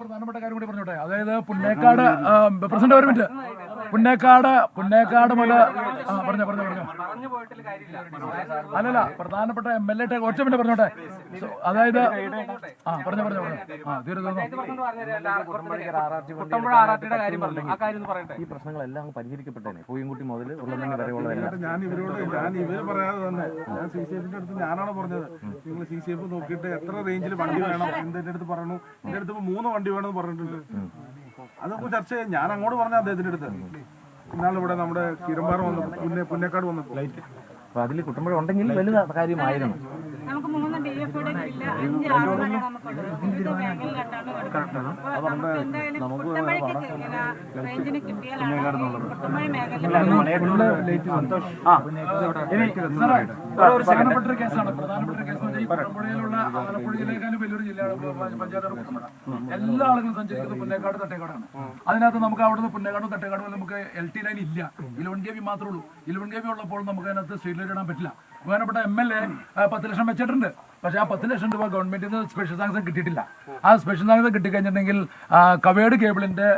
പ്രധാനപ്പെട്ട കാര്യം കൂടി പറഞ്ഞോട്ടെ. അതായത് പുന്നേക്കാട് പ്രസിഡന്റ് മിനിറ്റ്. പുന്നേക്കാട് പുന്നേക്കാട് മുതൽ പറഞ്ഞു പറഞ്ഞു പറഞ്ഞോ. അല്ലല്ല പ്രധാനപ്പെട്ട എം എൽ എ ഒറ്റ മിനിറ്റ് പറഞ്ഞോട്ടെ. അതായത് ആ പറഞ്ഞു പറഞ്ഞു പറഞ്ഞു. ആ തീരെ തീർന്നു കുട്ടമ്പുഴ ആറാട്ടിയുടെ കാര്യം പറഞ്ഞു? ആ കാര്യം ഒന്ന് പറയട്ടെ. ഈ പ്രശ്നങ്ങളെല്ലാം പൂയംകുട്ടി പൂയംകുട്ടി മുതൽ ഉള്ളതെങ്കിൽ വരെയുള്ളതെല്ലാം ഞാൻ ഇവരോട് ഞാൻ ഇവർ പറയാതെ തന്നെ. ഞാൻ സി സി എഫിന്റെ അടുത്ത് ഞാനാണ് പറഞ്ഞത്. നിങ്ങൾ സി സി എഫ് നോക്കിയിട്ട് എത്ര റേഞ്ചിൽ വണ്ടി വേണം? എന്റെ അടുത്ത് പറഞ്ഞു എന്റെ അടുത്ത് മൂന്ന് വണ്ടി വേണമെന്ന് പറഞ്ഞിട്ടുണ്ട്. അതൊക്കെ ചർച്ച ചെയ്യാം. ഞാൻ അങ്ങോട്ട് പറഞ്ഞ അദ്ദേഹത്തിന്റെ അടുത്ത്. ഇന്നാൾ ഇവിടെ നമ്മുടെ കിരമ്പാറ വന്നു പുന്നെ പുന്നേക്കാട് വന്നു അതിൽ കുട്ടമ്പഴം ഉണ്ടെങ്കിൽ വലുത് കാര്യമായിരുന്നു നമുക്ക് മൂന്ന് ഡി എഫ് ഇല്ല അഞ്ച് ആളുകളാണ് നമുക്കുള്ളത് വിവിധ മേഖലയിലായിട്ടാണ് കിടക്കുന്നത് അപ്പൊ നമുക്ക് എന്തായാലും കുട്ടമഴയ്ക്ക് ഇങ്ങനെ റേഞ്ചിന് കിട്ടിയാലാണ് കുട്ടമഴ മേഖല പ്രധാനപ്പെട്ട ഒരു കേസാണ്. പ്രധാനപ്പെട്ട ഒരു കേസ് ഈ വലിയൊരു ജില്ലയാണ് എല്ലാ ആളുകളും സഞ്ചരിക്കുന്നത് പുന്നേക്കാട് തട്ടേക്കാടാണ്. അതിനകത്ത് നമുക്ക് അവിടുന്ന് പുന്നേക്കാടും തട്ടേക്കാടും നമുക്ക് എൽ ടി ലൈൻ ഇല്ല. ഇലവൻ കെ വി മാത്രമേ ഉള്ളൂ. ഇലവൻ കെ വി ഉള്ളപ്പോൾ നമുക്ക് അതിനകത്ത് സ്ട്രീറ്റ് ലൈറ്റ് ഇടാൻ പറ്റില്ല. ബഹുമാനപ്പെട്ട എം എൽ എ പത്ത് ലക്ഷം വെച്ചിട്ടുണ്ട്. പക്ഷെ ആ പത്ത് ലക്ഷം രൂപ ഗവൺമെന്റിൽ നിന്ന് സ്പെഷ്യൽ സാങ്ഷൻ കിട്ടിയിട്ടില്ല. ആ സ്പെഷ്യൽ സാങ്ഷൻ കിട്ടിക്കഴിഞ്ഞിട്ടുണ്ടെങ്കിൽ കവേഡ് കേബിളിന്റെ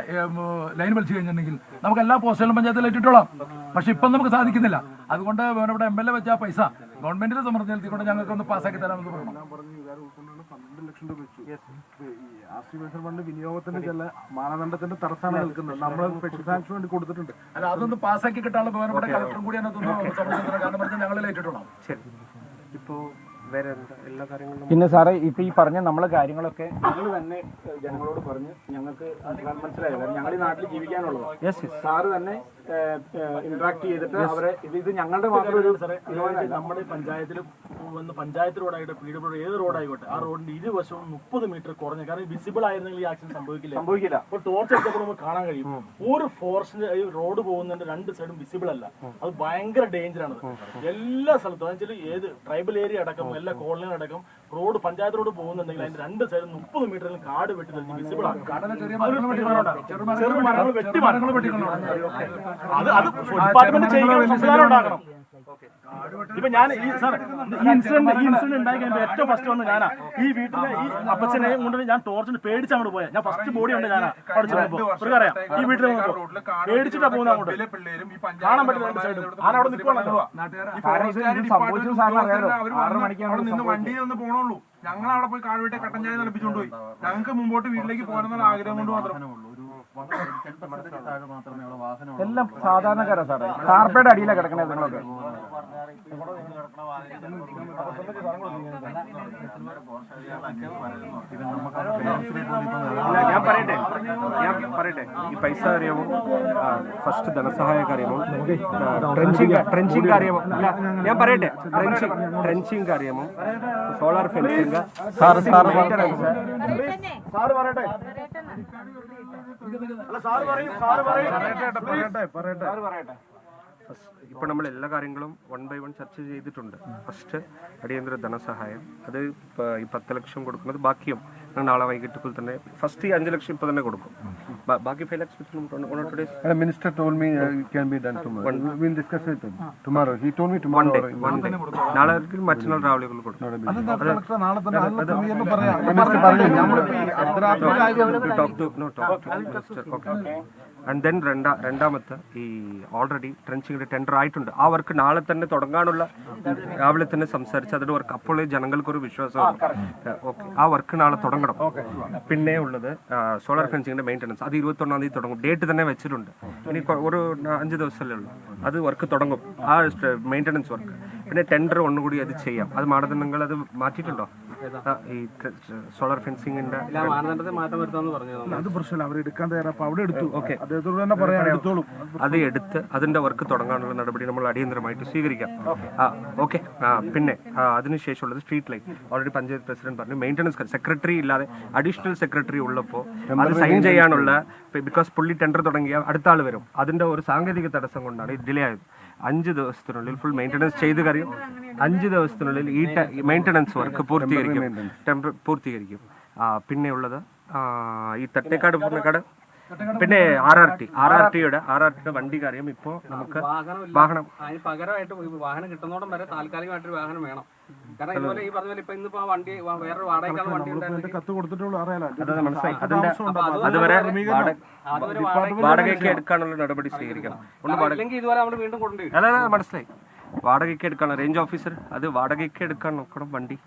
ലൈൻ വലിച്ചു കഴിഞ്ഞിട്ടുണ്ടെങ്കിൽ നമുക്ക് എല്ലാ പോസ്റ്റുകളും പഞ്ചായത്തിൽ ഇട്ടിട്ടോളാം പക്ഷെ ഇപ്പം നമുക്ക് സാധിക്കുന്നില്ല. അതുകൊണ്ട് ബഹുമാനപ്പെട്ട എം എൽ എ വെച്ച പൈസ ഗവൺമെന്റിനെ സംബന്ധിച്ചിടത്തോളം ഞങ്ങൾക്ക് ഒന്ന് പാസ്സാക്കി തരാമെന്ന് പറഞ്ഞു. ഞാൻ പറഞ്ഞു ഇവരെ ഉൾക്കൊണ്ടാണ് പന്ത്രണ്ട് ലക്ഷം രൂപ വെച്ചു. ആസ്തി പെൻഷൻ ഫണ്ട് വിനിയോഗത്തിന്റെ ചില മാനദണ്ഡത്തിന്റെ തടസ്സമാണ് നിൽക്കുന്നത്. നമ്മൾ പെൻഷൻ സാങ്ഷൻ വേണ്ടി കൊടുത്തിട്ടുണ്ട്. അല്ല അതൊന്ന് പാസ്സാക്കി കിട്ടാനുള്ള ബഹുമാനപ്പെട്ട കളക്ടറും കൂടി അതിനകത്തൊന്ന് സംബന്ധിച്ചിടത്തോളം കാരണം പറഞ്ഞാൽ ഞങ്ങൾ ലേറ്റിട്ടുണ്ടാവും ഇപ്പോ വേറെ എല്ലാ കാര്യങ്ങളും പിന്നെ സാറേ ഇപ്പൊ ഈ പറഞ്ഞ നമ്മളെ കാര്യങ്ങളൊക്കെ ഞങ്ങൾ തന്നെ ജനങ്ങളോട് പറഞ്ഞ് ഞങ്ങൾക്ക് മനസ്സിലായില്ല. ഞങ്ങൾ ഈ നാട്ടിൽ ജീവിക്കാനുള്ളത്. സാറ് തന്നെ ഇന്ററാക്ട് ചെയ്തിട്ട് അവരെ ഇത് ഇത് ഞങ്ങളുടെ മാത്രം ഒരു നമ്മുടെ പഞ്ചായത്തിൽ വന്ന് പഞ്ചായത്ത് റോഡായിട്ട് പി ഡബ്ല്യു ഏത് റോഡായിക്കോട്ടെ ആ റോഡിന്റെ ഇരുവശവും മുപ്പത് മീറ്റർ കുറഞ്ഞു കാരണം വിസിബിൾ ആയിരുന്നെങ്കിൽ ഈ ആക്സിഡന്റ് സംഭവിക്കില്ല? സംഭവിക്കില്ല. അപ്പോൾ ടോർച്ച് എടുത്തപ്പോൾ നമുക്ക് കാണാൻ കഴിയും. ഒരു ഫോറസ്റ്റിന്റെ ഈ റോഡ് പോകുന്നതിന്റെ രണ്ട് സൈഡും വിസിബിൾ അല്ല. അത് ഭയങ്കര ഡേഞ്ചർ ആണ് എല്ലാ സ്ഥലത്തും ഏത് ട്രൈബൽ ഏരിയ അടക്കം എല്ലാ കോളനികൾ അടക്കം റോഡ് പഞ്ചായത്ത് റോഡ് പോകുന്നുണ്ടെങ്കിൽ അതിന്റെ രണ്ട് സൈഡിൽ മുപ്പത് മീറ്ററിൽ കാട് വെട്ടി തെളിഞ്ഞ് വിസിബിൾ മരങ്ങൾ അത് അത് ഡിപ്പാർട്ട്മെന്റ് ചെയ്യുന്ന സംവിധാനം ഉണ്ടാക്കണം ഇപ്പൊ ഞാൻ ഈ സാർ ഈ ഇൻസിഡന്റ് ഈ ഇൻസിഡന്റ് ഉണ്ടായി കഴിയുമ്പോൾ ഏറ്റവും ഫസ്റ്റ് വന്ന് ഞാനാ. ഈ വീട്ടിലെ ഈ അപ്പച്ചനെ കൊണ്ട് ഞാൻ ടോർച്ചിന് പേടിച്ച് അങ്ങോട്ട് പോയാ. ഞാൻ ഫസ്റ്റ് ബോഡി ഉണ്ട് ഞാനാ അവിടെ ചെന്നപ്പോ അറിയാം ഈ വീട്ടിൽ പേടിച്ചിട്ടാ പോകുന്ന അങ്ങോട്ട്. കാണാൻ പറ്റില്ല രണ്ട് സൈഡും വണ്ടിയിൽ പോണുള്ളൂ. ഞങ്ങൾ അവിടെ പോയി കാഴ്വീട്ടെ കട്ടൻ ചായ പോയി. ഞങ്ങൾക്ക് മുമ്പോട്ട് വീട്ടിലേക്ക് പോകണമെന്നുള്ള ആഗ്രഹം കൊണ്ട് മാത്രം. എല്ലാം സാധാരണക്കാരാ സാറേ. കാർപ്പയുടെ അടിയിലാണ് കിടക്കണേ നിങ്ങളൊക്കെ. ഞാൻ പറയട്ടെ. ഞാൻ പറയട്ടെ. ഈ പൈസ അറിയാമോ ഫസ്റ്റ് ധനസഹായമൊക്കെ അറിയാമോ ട്രെഞ്ചിങ് ട്രെഞ്ചിങ് അറിയാമോ ഞാൻ പറയട്ടെ. ട്രെഞ്ചിങ് ട്രെഞ്ചിങ് അറിയാമോ solar fencing sir sir. Sir പറയട്ടെ. ഇപ്പൊ നമ്മൾ എല്ലാ കാര്യങ്ങളും വൺ ബൈ വൺ ചർച്ച ചെയ്തിട്ടുണ്ട്. ഫസ്റ്റ് അടിയന്തര ധനസഹായം അത് ഈ പത്ത് ലക്ഷം കൊടുക്കുന്നത് ബാക്കിയും നാളെ വൈകിട്ട് തന്നെ ഫസ്റ്റ് ഈ അഞ്ച് ലക്ഷം ഇപ്പൊ തന്നെ കൊടുക്കും. ബാക്കി five lakhs minister or me can be done tomorrow will discuss it tomorrow he told me tomorrow We'll discuss it tomorrow. He told me one. Day one day നാളെ മറ്റന്നാൾ രാവിലെ കൊടുക്കും നാളെ തന്നെ മിനിസ്റ്റർ പറഞ്ഞു ഈ അർദ്ധരാത്രി talk to no talk minister okay and then രണ്ടാ രണ്ടാമത്തെ ഈ ഓൾറെഡി ട്രെഞ്ചിങ്ങിന്റെ ടെൻഡർ ആയിട്ടുണ്ട്. ആ വർക്ക് നാളെ തന്നെ തുടങ്ങാനുള്ള രാവിലെ തന്നെ സംസാരിച്ച് അതിന്റെ വർക്ക് അപ്പോഴേ ജനങ്ങൾക്കൊരു വിശ്വാസം ഓക്കെ ആ വർക്ക് നാളെ തുടങ്ങണം. പിന്നെ ഉള്ളത് സോളാർ ഫെൻസിങ്ങിന്റെ മെയിന്റനൻസ് അത് ഇരുപത്തൊന്നാം തീയതി തുടങ്ങും. ഡേറ്റ് തന്നെ വെച്ചിട്ടുണ്ട്. ഇനി ഒരു അഞ്ച് ദിവസമല്ലേ ഉള്ളൂ. അത് വർക്ക് തുടങ്ങും. ആ മെയിന്റനൻസ് വർക്ക് പിന്നെ ടെൻഡർ ഒന്നുകൂടി അത് ചെയ്യാം. അത് മാനദണ്ഡങ്ങൾ അത് മാറ്റിയിട്ടുണ്ടോ? ഈ സോളാർ ഫെൻസിങ്ങിന്റെ അത് പ്രശ്നമില്ല. അവർ എടുക്കാൻ തയ്യാറാണ് അവിടെ എടുത്തു. ഓക്കെ എടുത്തോളും അത് എടുത്ത് അതിന്റെ വർക്ക് തുടങ്ങാനുള്ള നടപടി നമ്മൾ അടിയന്തരമായിട്ട് സ്വീകരിക്കാം. ആ ഓക്കെ. പിന്നെ അതിനുശേഷമുള്ളത് street light. Already panchayat president പറഞ്ഞു മെയിന്റനൻസ് സെക്രട്ടറി ഇല്ലാതെ അഡീഷണൽ സെക്രട്ടറി ഉള്ളപ്പോൾ അത് സൈൻ ചെയ്യാനുള്ള ബിക്കോസ് പുള്ളി ടെൻഡർ തുടങ്ങിയ അടുത്ത ആൾ വരും. അതിന്റെ ഒരു സാങ്കേതിക തടസ്സം കൊണ്ടാണ് ഡിലേ ആയത്. അഞ്ച് ദിവസത്തിനുള്ളിൽ ഫുൾ മെയിന്റനൻസ് ചെയ്ത് കഴിയും അഞ്ച് ദിവസത്തിനുള്ളിൽ ഈ മെയിന്റനൻസ് വർക്ക് പൂർത്തീകരിക്കും. പൂർത്തീകരിക്കും. പിന്നെയുള്ളത് ഈ തട്ടേക്കാട് പൂർണക്കാട്. പിന്നെ R R T. R R ടിയുടെ ആർ ആർ ടിയുടെ വണ്ടി കാര്യം ഇപ്പോ നമുക്ക് വാഹനം അതിന് പകരമായിട്ട് വാഹനം കിട്ടുന്നോടം വരെ താൽക്കാലികമായിട്ടൊരു വാഹനം വേണം. കാരണം ഇതുപോലെ ഈ പറഞ്ഞ പോലെ ഇപ്പൊ ഇന്നിപ്പോ ആ വണ്ടി വേറെ വാടകയ്ക്കാണ് വണ്ടി ഉണ്ടായിരുന്നെങ്കിൽ കത്ത് കൊടുത്തിട്ടുള്ളൂ അറിയാലോ. അതെ മനസ്സിലായി. അതിന്റെ അപ്പൊ അത് അതുവരെ വാടക വാടകയ്ക്ക് എടുക്കാനുള്ള നടപടി സ്വീകരിക്കണം. ഒന്ന് വാടക ഇല്ലെങ്കിൽ ഇതുപോലെ നമ്മൾ വീണ്ടും കൊണ്ടുപോയി. അല്ല അല്ല മനസ്സിലായി. വാടകയ്ക്ക് എടുക്കണം റേഞ്ച് ഓഫീസർ അത് വാടകയ്ക്ക് എടുക്കാൻ നോക്കണം വണ്ടി.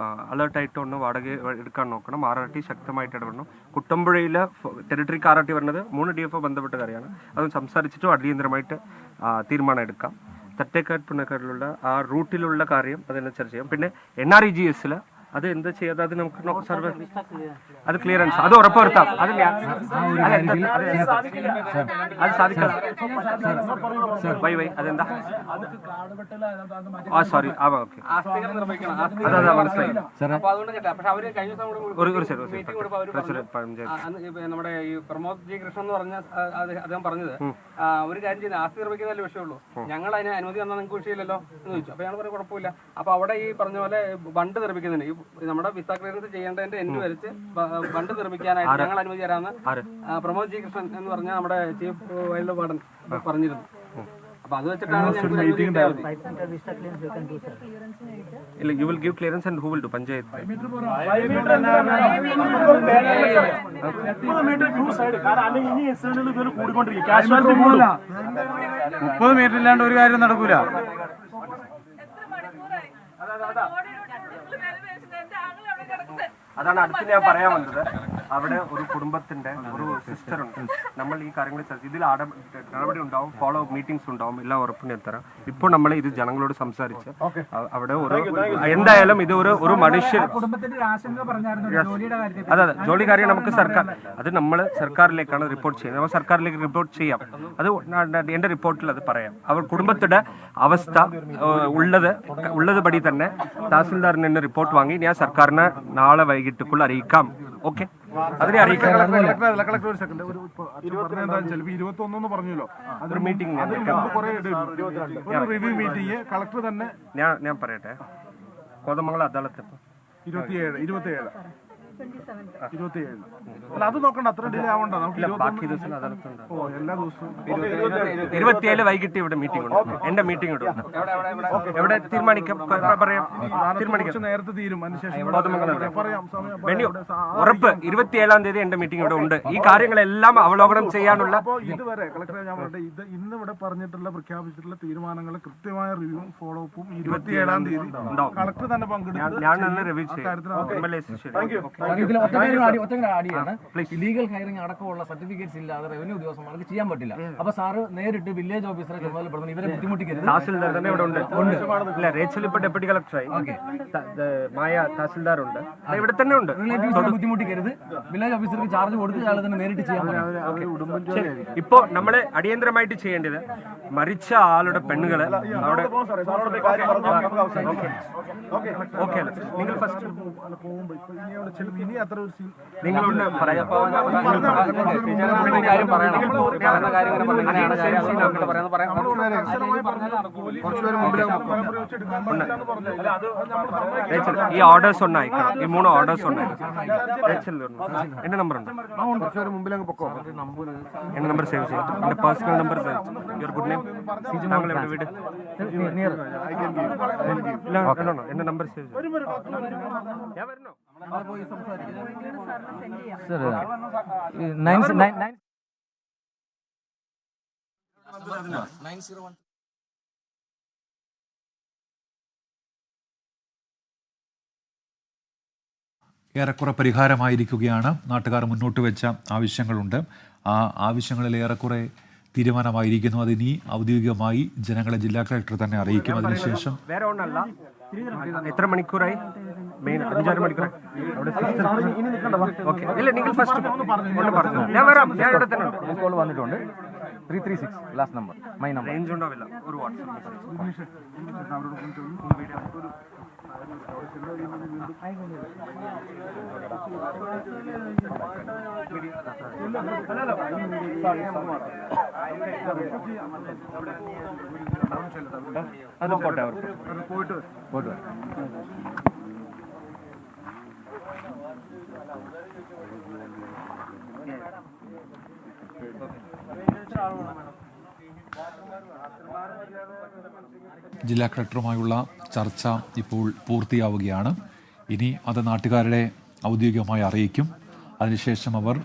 അലേർട്ടായിട്ട് ഒന്ന് വാടക എടുക്കാൻ നോക്കണം. ആർ ആർ ടി ശക്തമായിട്ട് ഇടപെടണം. കുട്ടമ്പുഴയിലെ ടെറിട്ടറിക്ക് ആർ ആർ ടി വരുന്നത് മൂന്ന് ഡി എഫ് ഒ ബന്ധപ്പെട്ട കാര്യമാണ്. അത് സംസാരിച്ചിട്ടും അടിയന്തരമായിട്ട് തീരുമാനം എടുക്കാം. തട്ടേക്കാട് ആ റൂട്ടിലുള്ള കാര്യം അതെല്ലാം ചർച്ച ചെയ്യാം. പിന്നെ എൻ ആർ ഇ ജി എസിൽ അത് എന്താ ചെയ്യാതെ അത് നമുക്ക് സർവേ അത് ക്ലിയറൻസ് അത് ഉറപ്പുവരുത്താം. അത് അത് സാധിക്കില്ല. വൈ വൈ അതെന്താ? ആ സോറി ആ ഓക്കെ അതെ അതെ മനസ്സിലായി. അപ്പൊ അതുകൊണ്ട് കേട്ടോ. പക്ഷെ അവർ കഴിഞ്ഞ ദിവസം കൂടെ ഒരു ഒരു ഈ നമ്മുടെ ഈ പ്രമോദ് ജി കൃഷ്ണൻ എന്ന് പറഞ്ഞ അദ്ദേഹം പറഞ്ഞത്. ഒരു കാര്യം ചെയ്യുന്ന ആസ്തി നിർമ്മിക്കുന്നതല്ലേ വിഷയമുള്ളൂ. ഞങ്ങൾ അതിന് അനുമതി തന്നാൽ നിങ്ങൾക്ക് വിഷയമില്ലല്ലോ എന്ന് ചോദിച്ചു. അപ്പൊ ഞങ്ങൾ പറഞ്ഞു കുഴപ്പമില്ല. അപ്പൊ അവിടെ ഈ പറഞ്ഞ പോലെ ബണ്ട് നിർമ്മിക്കുന്നുണ്ട്. ഈ നമ്മുടെ വിസ ക്ലിയറൻസ് ചെയ്യേണ്ടതിന്റെ എൻഡ് വരച്ച് ഫണ്ട് ബണ്ട് നിർമ്മിക്കാനായിട്ട് ഞങ്ങൾ അനുമതി തരാമെന്ന് പ്രമോദ് ജി കൃഷ്ണൻ എന്ന് പറഞ്ഞ നമ്മുടെ ചീഫ് വൈൽഡ് വാർഡൻ പറഞ്ഞിരുന്നു. അപ്പൊ അത് വെച്ചിട്ടാണ് you will give clearance and who will do panchayat. മുപ്പത് മീറ്റർ ഇല്ലാണ്ട് ഒരു കാര്യം നടക്കൂല. അതാണ് അടുത്ത് ഞാൻ പറയാൻ വന്നത് അവിടെ ഒരു കുടുംബത്തിന്റെ ഒരു സിസ്റ്റർ ഉണ്ട്. നമ്മൾ ഈ കാര്യങ്ങൾ ചർച്ച ഇതിൽ ആട നടപടി ഉണ്ടാവും ഫോളോ മീറ്റിംഗ്സ് ഉണ്ടാവും എല്ലാം ഉറപ്പും ഞാൻ തരാം. ഇപ്പോൾ നമ്മൾ ഇത് ജനങ്ങളോട് സംസാരിച്ച് അവിടെ ഒരു എന്തായാലും ഇത് ഒരു ഒരു മനുഷ്യ കുടുംബത്തിന്റെ ഒരു ആശങ്ക പറഞ്ഞായിരുന്നു ജോലിയുടെ കാര്യത്തിൽ. അതെ അതെ. ജോലി കാര്യം നമുക്ക് സർക്കാർ അത് നമ്മൾ സർക്കാരിലേക്കാണ് റിപ്പോർട്ട് ചെയ്യുന്നത്. നമ്മൾ സർക്കാരിലേക്ക് റിപ്പോർട്ട് ചെയ്യാം. അത് എന്റെ റിപ്പോർട്ടിൽ അത് പറയാം. അവർ കുടുംബത്തിന്റെ അവസ്ഥ ഉള്ളത് ഉള്ളത് പടി തന്നെ തഹസിൽദാറിന് റിപ്പോർട്ട് വാങ്ങി. ഞാൻ സർക്കാരിനെ നാളെ വൈകിട്ടുക്കുള്ള അറിയിക്കാം. ഓക്കെ അതിനെ അറിയിക്കാം കളക്ടർ ഒരു സെക്കൻഡ് ഇരുപത്തി ഒന്നെന്ന് പറഞ്ഞല്ലോ. അതൊരു മീറ്റിംഗ് ഒരു റിവ്യൂ മീറ്റിംഗ് കളക്ടർ തന്നെ ഞാൻ ഞാൻ പറയട്ടെ. കോതമംഗലം അദാലത്ത് ഇരുപത്തിയേഴ് ഇരുപത്തിയേഴ്. ഇരുപത്തിയേഴ്. അല്ല അത് നോക്കണ്ട അത്ര ഡിലേ ആവണ്ട. നമുക്ക് ബാക്കി ദിവസം അദാലത്ത് ഉണ്ട്. ഓ എല്ലാ ദിവസവും. ഇരുപത്തിയേഴ് വൈകിട്ട് ഇവിടെ മീറ്റിംഗ് ഉണ്ട്. എന്റെ മീറ്റിംഗ് ഉണ്ട് എവിടെ തീരുമാനിക്കാം? പറയാം. തീരുമാനിക്കാം. നേരത്തെ തീരും. അതിനുശേഷം ഉറപ്പ്. ഇരുപത്തിയേഴാം തീയതി എന്റെ മീറ്റിംഗ് ഇവിടെ ഉണ്ട്. ഈ കാര്യങ്ങളെല്ലാം അവലോകനം ചെയ്യാനുള്ള ഇതുവരെ കളക്ടറെ ഞാൻ പറഞ്ഞത് ഇത് ഇന്ന് ഇവിടെ പറഞ്ഞിട്ടുള്ള പ്രഖ്യാപിച്ചിട്ടുള്ള തീരുമാനങ്ങൾ കൃത്യമായ റിവ്യൂവും ഫോളോ അപ്പും ഇരുപത്തിയേഴാം തീയതി. കളക്ടർ തന്നെ പങ്കെടുക്കും ഞാൻ തന്നെ റിവ്യൂ ചെയ്യും. ഇലീഗൽ ഹയറിംഗ് അടക്കമുള്ള സർട്ടിഫിക്കറ്റ്സ് ഇല്ലാതെ റവന്യൂ ഉദ്യോഗസ്ഥന്മാർക്ക് ചെയ്യാൻ പറ്റില്ല അപ്പൊ സാറ് നേരിട്ട് വില്ലേജ് ഓഫീസറെ ചുമതലപ്പെടുന്നു ഇവരെ ബുദ്ധിമുട്ടിക്കരുത് തഹസിൽദാർ തന്നെ ഇവിടെ ഉണ്ട് ഇല്ല റേച്ചൽ ഇപ്പൊ ഡെപ്യൂട്ടി കളക്ടറായി ത- ദ- മായ തഹസിൽദാർ ഉണ്ട് ഇവിടെ തന്നെ ഉണ്ട് റിലേറ്റീവ്സിനെ ബുദ്ധിമുട്ടിക്കരുത് വില്ലേജ് ഓഫീസർക്ക് ചാർജ് കൊടുത്ത് അയാൾ തന്നെ നേരിട്ട് ചെയ്യാൻ പറ്റും ഇപ്പോ നമ്മൾ അടിയന്തരമായിട്ട് ചെയ്യേണ്ടത് മരിച്ച ആളുടെ പെണ്ണുകളെ അവിടെ ഓക്കെ നിങ്ങൾ ഫസ്റ്റ് ഇനി അത്ര ഒരു സീൻ ഈ ഓർഡേഴ്സ് ഒന്ന് അയക്കണം ഈ മൂന്ന് ഓർഡേഴ്സ് ഒന്ന്. എന്റെ നമ്പർ ഉണ്ട് എന്റെ നമ്പർ സേവ് ചെയ്യും. എന്റെ personal number save your good name താങ്കൾ എവിടെ വീട്? എന്റെ നമ്പർ സേവ് ചെയ്യും. ഞാൻ വരണോ നയൻ നയൻ നയൻ ഏറെക്കുറെ പരിഹാരമായിരിക്കുകയാണ്. നാട്ടുകാർ മുന്നോട്ട് വെച്ച ആവശ്യങ്ങളുണ്ട്. ആ ആവശ്യങ്ങളിൽ ഏറെക്കുറെ തീരുമാനമായിരിക്കുന്നു. അതിനി ഔദ്യോഗികമായി ജനങ്ങളെ ജില്ലാ കളക്ടർ തന്നെ അറിയിക്കും. അതിനുശേഷം എത്ര മണിക്കൂറായി? മെയിൻ അഞ്ചാറ് മണിക്കൂറായി ഓക്കെ. ഇല്ല നിങ്ങൾ ഫസ്റ്റ് ഒന്ന് പറഞ്ഞു ഞാൻ വരാം. ഞാൻ ഇവിടെ തന്നെ ഉണ്ട്. കോൾ വന്നിട്ടുണ്ട്. Three three six last number my number range ഉണ്ടാവില്ല ഒരു വാട്സാപ്പ് പോട്ടെ അത് പോട്ടെ അവർക്ക്. ജില്ലാ കളക്ടറുമായുള്ള ചർച്ച ഇപ്പോൾ പൂർത്തിയാവുകയാണ്. ഇനി അത് നാട്ടുകാരുടെ ഔദ്യോഗികമായി അറിയിക്കും. അതിനുശേഷം അവർ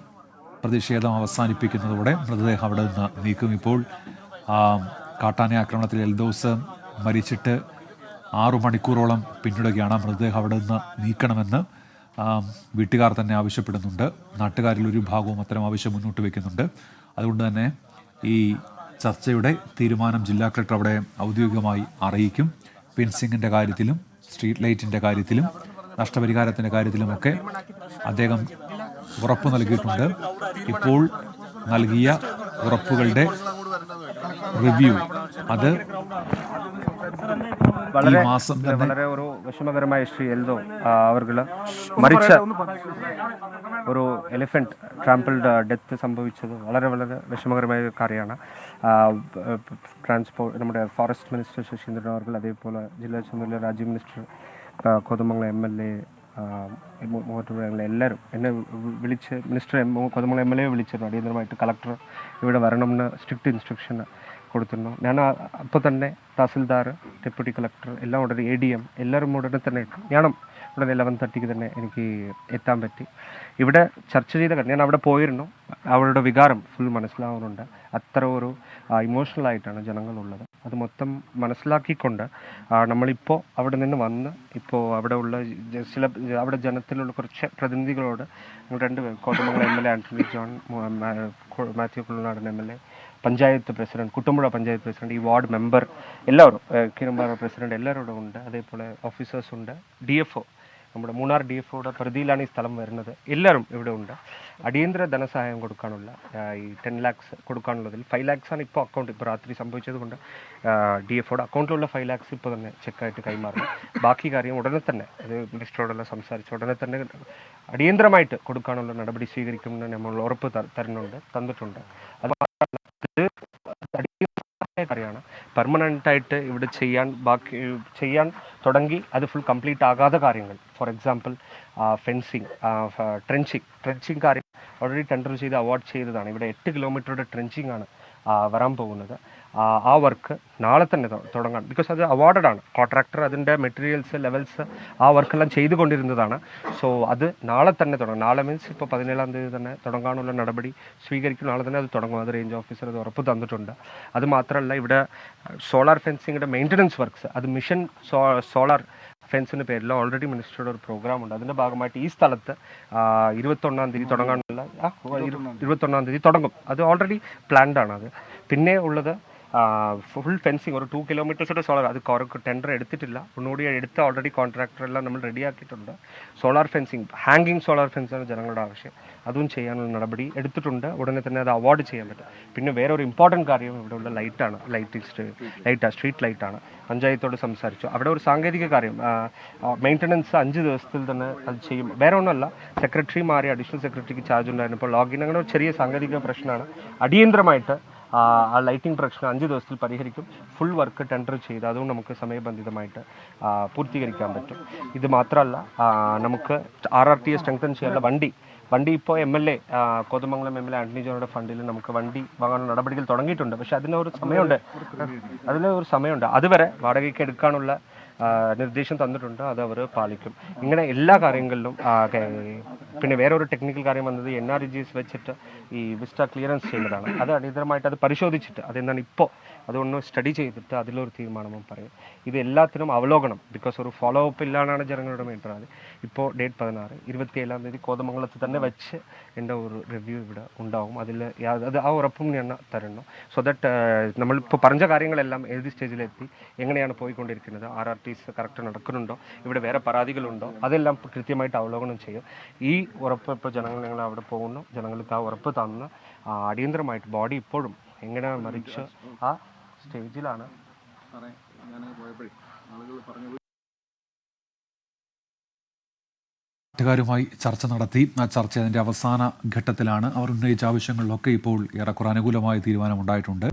പ്രതിഷേധം അവസാനിപ്പിക്കുന്നതോടെ മൃതദേഹം അവിടെ നിന്ന് നീക്കും. ഇപ്പോൾ കാട്ടാന ആക്രമണത്തിൽ എൽദോസ് മരിച്ചിട്ട് ആറു മണിക്കൂറോളം പിന്നിടുകയാണ്. മൃതദേഹം അവിടെ നിന്ന് നീക്കണമെന്ന് വീട്ടുകാർ തന്നെ ആവശ്യപ്പെടുന്നുണ്ട്. നാട്ടുകാരിൽ ഒരു ഭാഗവും അത്തരം ആവശ്യം മുന്നോട്ട് വയ്ക്കുന്നുണ്ട് അതുകൊണ്ട് തന്നെ ഈ ചർച്ചയുടെ തീരുമാനം ജില്ലാ കളക്ടർ അവിടെ ഔദ്യോഗികമായി അറിയിക്കും. ഫെൻസിങ്ങിന്റെ കാര്യത്തിലും സ്ട്രീറ്റ് ലൈറ്റിന്റെ കാര്യത്തിലും നഷ്ടപരിഹാരത്തിന്റെ കാര്യത്തിലുമൊക്കെ അദ്ദേഹം ഉറപ്പ് നൽകിയിട്ടുണ്ട്. ഇപ്പോൾ നൽകിയ ഉറപ്പുകളുടെ റിവ്യൂ അത് മാസം വളരെ ഒരു വിഷമകരമായ ശ്രീ എൽദോ അവർകൾ മരിച്ച ഒരു എലിഫന്റ് ട്രാമ്പിൾഡ് ഡെത്ത് സംഭവിച്ചത് വളരെ വളരെ വിഷമകരമായ കാര്യമാണ്. ട്രാൻസ്പോർട്ട് നമ്മുടെ ഫോറസ്റ്റ് മിനിസ്റ്റർ ശശീന്ദ്രൻ അവർ അതേപോലെ ജില്ലാ ചുമതല രാജ്യ minister Kothamangalam M L A Muvattupuzha എല്ലാവരും എന്നെ വിളിച്ച് minister M Kothamangalam M L A വിളിച്ചിരുന്നു. അടിയന്തരമായിട്ട് കളക്ടർ ഇവിടെ വരണമെന്ന് സ്ട്രിക്റ്റ് ഇൻസ്ട്രക്ഷൻ കൊടുത്തിരുന്നു. ഞാൻ അപ്പോൾ തന്നെ തഹസിൽദാർ ഡെപ്യൂട്ടി കളക്ടർ എല്ലാം ഉടനെ എ ഡി എം എല്ലാവരും ഉടനെ തന്നെ ഞാനും ഉടനെ ലെവൻ തേർട്ടിക്ക് തന്നെ എനിക്ക് എത്താൻ പറ്റി. ഇവിടെ ചർച്ച ചെയ്ത ഞാൻ അവിടെ പോയിരുന്നു. അവരുടെ വികാരം ഫുൾ മനസ്സിലാവുന്നുണ്ട്. അത്ര ഒരു ഇമോഷണൽ ആയിട്ടാണ് ജനങ്ങളുള്ളത്. അത് മൊത്തം മനസ്സിലാക്കിക്കൊണ്ട് നമ്മളിപ്പോൾ അവിടെ നിന്ന് വന്ന് ഇപ്പോൾ അവിടെ ഉള്ള ചില അവിടെ ജനത്തിലുള്ള കുറച്ച് പ്രതിനിധികളോട് ഞങ്ങൾ രണ്ടുപേരും Kottamangalam M L A Antony John Mathew Kulanadan M L A panchayat president Kuttumpuzha panchayat president ഈ വാർഡ് മെമ്പർ എല്ലാവരും കിരുമ്പാറ പ്രസിഡന്റ് എല്ലാവരോടും ഉണ്ട്. അതേപോലെ ഓഫീസേഴ്സ് ഉണ്ട്. ഡി എഫ് ഒ നമ്മുടെ മൂന്നാർ ഡി എഫ് ഒയുടെ പരിധിയിലാണ് ഈ സ്ഥലം വരുന്നത്. എല്ലാവരും ഇവിടെ ഉണ്ട്. അടിയന്തര ധനസഹായം കൊടുക്കാനുള്ള ഈ ടെൻ ലാക്സ് കൊടുക്കാനുള്ളതിൽ ഫൈവ് ലാക്സ് ആണ് ഇപ്പോൾ അക്കൗണ്ട് ഇപ്പോൾ രാത്രി സംഭവിച്ചത് കൊണ്ട് ഡി എഫ് ഒയുടെ അക്കൗണ്ടിലുള്ള ഫൈവ് ലാക്സ് ഇപ്പോൾ തന്നെ ചെക്കായിട്ട് കൈമാറും. ബാക്കി കാര്യം ഉടനെ തന്നെ അത് മിനിസ്റ്ററോടെല്ലാം സംസാരിച്ച് ഉടനെ തന്നെ അടിയന്തരമായിട്ട് കൊടുക്കാനുള്ള നടപടി സ്വീകരിക്കുമെന്ന് നമ്മൾ ഉറപ്പ് തരുന്നുണ്ട് തന്നിട്ടുണ്ട്. അത് ഇത് പെർമനന്റ് ആയിട്ട് ഇവിടെ ചെയ്യാൻ ബാക്കി ചെയ്യാൻ തുടങ്ങി അത് ഫുൾ കംപ്ലീറ്റ് ആകാത്ത കാര്യങ്ങൾ. For example fencing trenching trenching കാര്യം ഓൾറെഡി ടെൻഡർ ചെയ്ത് അവാർഡ് ചെയ്തതാണ്. ഇവിടെ എട്ട് കിലോമീറ്ററുടെ ട്രെഞ്ചിങ് ആണ് വരാൻ പോകുന്നത്. ആ, വർക്ക് നാളെ തന്നെ തുടങ്ങാൻ തുടങ്ങാം. ബിക്കോസ് അത് അവാർഡഡ് ആണ്. കോൺട്രാക്ടർ അതിന്റെ മെറ്റീരിയൽസ് ലെവൽസ് ആ വർക്കെല്ലാം ചെയ്തുകൊണ്ടിരുന്നതാണ്. സോ അത് നാളെ തന്നെ തുടങ്ങും. നാളെ മീൻസ് ഇപ്പോൾ പതിനേഴാം തീയതി തന്നെ തുടങ്ങാനുള്ള നടപടി സ്വീകരിക്കും. നാളെ തന്നെ അത് തുടങ്ങും. അത് റേഞ്ച് ഓഫീസർ അത് ഉറപ്പ് തന്നിട്ടുണ്ട്. അത് മാത്രമല്ല ഇവിടെ സോളാർ ഫെൻസിങ്ങിന്റെ മെയിന്റനൻസ് വർക്ക്സ് അത് മിഷൻ സോ സോളാർ ഫെൻസിന്റെ പേരിൽ ഓൾറെഡി മിനിസ്റ്ററുടെ ഒരു പ്രോഗ്രാം ഉണ്ട്. അതിന്റെ ഭാഗമായിട്ട് ഈ സ്ഥലത്ത് ഇരുപത്തൊന്നാം തീയതി തുടങ്ങാനുള്ള ഇരുപത്തൊന്നാം തീയതി. തുടങ്ങും. അത് ഓൾറെഡി പ്ലാൻഡ് ആണ് അത്. പിന്നെ ഉള്ളത് ഫുൾ ഫെൻസിങ് ഒരു ടു കിലോമീറ്റേഴ്സിന്റെ സോളാർ അത് കുറക്ക് ടെൻഡർ എടുത്തിട്ടില്ല. ഒന്നുകൂടി എടുത്ത ഓൾറെഡി കോൺട്രാക്ടർ എല്ലാം നമ്മൾ റെഡിയാക്കിയിട്ടുണ്ട് സോളാർ ഫെൻസിങ് ഹാങ്ങിങ് സോളാർ ഫെൻസാണ് ജനങ്ങളുടെ ആവശ്യം. അതും ചെയ്യാനുള്ള നടപടി എടുത്തിട്ടുണ്ട്. ഉടനെ തന്നെ അത് അവാർഡ് ചെയ്യാൻ പറ്റും. പിന്നെ വേറെ ഒരു ഇമ്പോർട്ടന്റ് കാര്യം ഇവിടെയുള്ള ലൈറ്റാണ് ലൈറ്റ് ലൈറ്റാണ് സ്ട്രീറ്റ് ലൈറ്റാണ് പഞ്ചായത്തോട് സംസാരിച്ചു. അവിടെ ഒരു സാങ്കേതിക കാര്യം മെയിന്റനൻസ് അഞ്ച് ദിവസത്തിൽ തന്നെ അത് ചെയ്യും. വേറെ ഒന്നുമല്ല. സെക്രട്ടറി മാറി അഡീഷണൽ സെക്രട്ടറിക്ക് ചാർജ് ഉണ്ടായിരുന്നപ്പോൾ ലോഗിൻ അങ്ങനെ ഒരു ചെറിയ സാങ്കേതിക പ്രശ്നമാണ്. അടിയന്തരമായിട്ട് ആ ലൈറ്റിംഗ് പ്രശ്നം അഞ്ച് ദിവസത്തിൽ പരിഹരിക്കും. ഫുൾ വർക്ക് ടെൻഡർ ചെയ്ത് അതും നമുക്ക് സമയബന്ധിതമായിട്ട് പൂർത്തീകരിക്കാൻ പറ്റും. ഇത് മാത്രമല്ല നമുക്ക് R R T A strengthen ചെയ്യാനുള്ള വണ്ടി വണ്ടി ഇപ്പോൾ M L A Kothamangalam M L A Antony ജോണിയുടെ ഫണ്ടിൽ നമുക്ക് വണ്ടി വാങ്ങാനുള്ള നടപടികൾ തുടങ്ങിയിട്ടുണ്ട്. പക്ഷെ അതിനൊരു ഒരു സമയമുണ്ട്. അതിന് ഒരു സമയമുണ്ട്. അതുവരെ വാടകയ്ക്ക് എടുക്കാനുള്ള നിർദ്ദേശം തന്നിട്ടുണ്ട് അത് അവർ പാലിക്കും. ഇങ്ങനെ എല്ലാ കാര്യങ്ങളിലും പിന്നെ വേറെ ഒരു ടെക്നിക്കൽ കാര്യം വന്നത് എൻ ആർ ജി എസ് വെച്ചിട്ട് ഈ വിസ്റ്റ ക്ലിയറൻസ് ചെയ്യുന്നതാണ്. അത് അടിയന്തരമായിട്ട് അത് പരിശോധിച്ചിട്ട് അതെന്താണ് ഇപ്പോൾ അതൊന്ന് സ്റ്റഡി ചെയ്തിട്ട് അതിലൊരു തീരുമാനവും പറയും. ഇത് എല്ലാത്തിനും അവലോകനം. ബിക്കോസ് ഒരു ഫോളോ അപ്പ് ഇല്ലാന്നാണ് ജനങ്ങളുടെ മേട്ടത് ഇപ്പോൾ ഡേറ്റ് പതിനാറ് ഇരുപത്തിയേഴാം തീയതി കോതമംഗലത്ത് തന്നെ വെച്ച് എന്റെ ഒരു റിവ്യൂ ഇവിടെ ഉണ്ടാകും അതിൽ അത് ആ ഉറപ്പും ഞാൻ തരണം. സോ ദാറ്റ് നമ്മളിപ്പോൾ പറഞ്ഞ കാര്യങ്ങളെല്ലാം ഏത് സ്റ്റേജിലെത്തി എങ്ങനെയാണ് പോയിക്കൊണ്ടിരിക്കുന്നത് ആർ ആർ ടീസ് കറക്റ്റ് നടക്കുന്നുണ്ടോ ഇവിടെ വേറെ പരാതികളുണ്ടോ അതെല്ലാം കൃത്യമായിട്ട് അവലോകനം ചെയ്യും. ഈ ഉറപ്പ് ഇപ്പോൾ ജനങ്ങൾ ഞങ്ങൾ അവിടെ പോകുന്നു. ജനങ്ങൾക്ക് ആ ഉറപ്പ് തന്ന അടിയന്തരമായിട്ട് ബോഡി ഇപ്പോഴും എങ്ങനെയാണ് മറിച്ച് ആ സ്റ്റേജിലാണ് നാട്ടുകാരുമായി ചർച്ച നടത്തി. ആ ചർച്ച അതിന്റെ അവസാന ഘട്ടത്തിലാണ് അവർ ഉന്നയിച്ച ആവശ്യങ്ങളിലൊക്കെ ഇപ്പോൾ ഏറെക്കുറെ അനുകൂലമായ തീരുമാനമുണ്ടായിട്ടുണ്ട്.